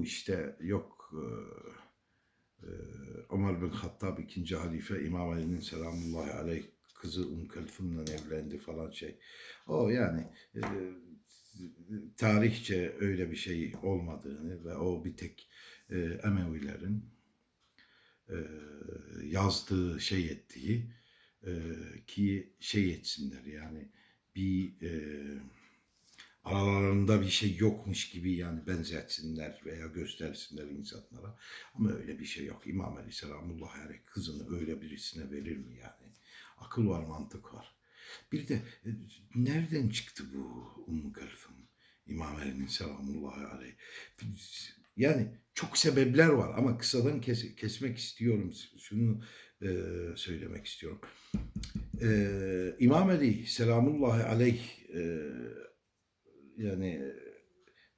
bu işte yok e, Ömer bin Hattab ikinci halife İmam Ali'nin selamullahi aleyh kızı Um Kulthum'la evlendi falan şey. O yani e, tarihçe öyle bir şey olmadığını ve o bir tek e, Emevilerin e, yazdığı şey ettiği e, ki şey etsinler yani bir e, aralarında bir şey yokmuş gibi yani benzetsinler veya göstersinler insanlara. Ama öyle bir şey yok. İmam Ali selamullahi aleyh kızını öyle birisine verir mi yani? Akıl var, mantık var. Bir de e, nereden çıktı bu Ummu Kulthum? İmam Ali'nin selamullahi aleyh. Yani çok sebepler var ama kısadan kes- kesmek istiyorum. Şunu e, söylemek istiyorum. E, İmam Ali selamullahi aleyh e, yani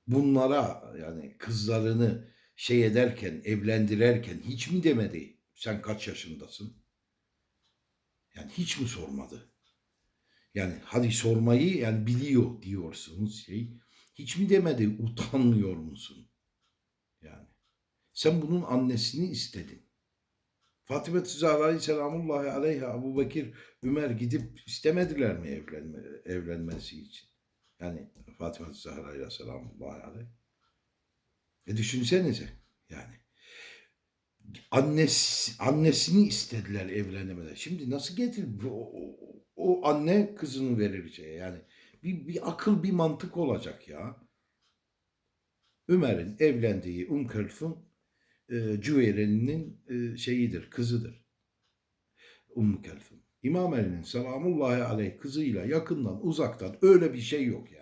bunlara yani kızlarını şey ederken, evlendirerken hiç mi demedi sen kaç yaşındasın? Yani hiç mi sormadı? Yani hadi sormayı yani biliyor diyorsunuz şey. Hiç mi demedi utanmıyor musun? Yani sen bunun annesini istedin. Fatıma Zahra selamullahi aleyha Ebu Bekir, Ömer gidip istemediler mi evlenme, evlenmesi için? Yani Fatıma Zahra ile selamullahi aleyh. E düşünsenize yani. Annesi, annesini istediler evlenemeden. Şimdi nasıl getir o, o, anne kızını verir şeye yani. Bir, bir akıl bir mantık olacak ya. Ömer'in evlendiği Um Kulthum e, Cüveyri'nin e, şeyidir, kızıdır. Um Kulthum. İmam Ali'nin selamullahi aleyh kızıyla yakından uzaktan öyle bir şey yok yani.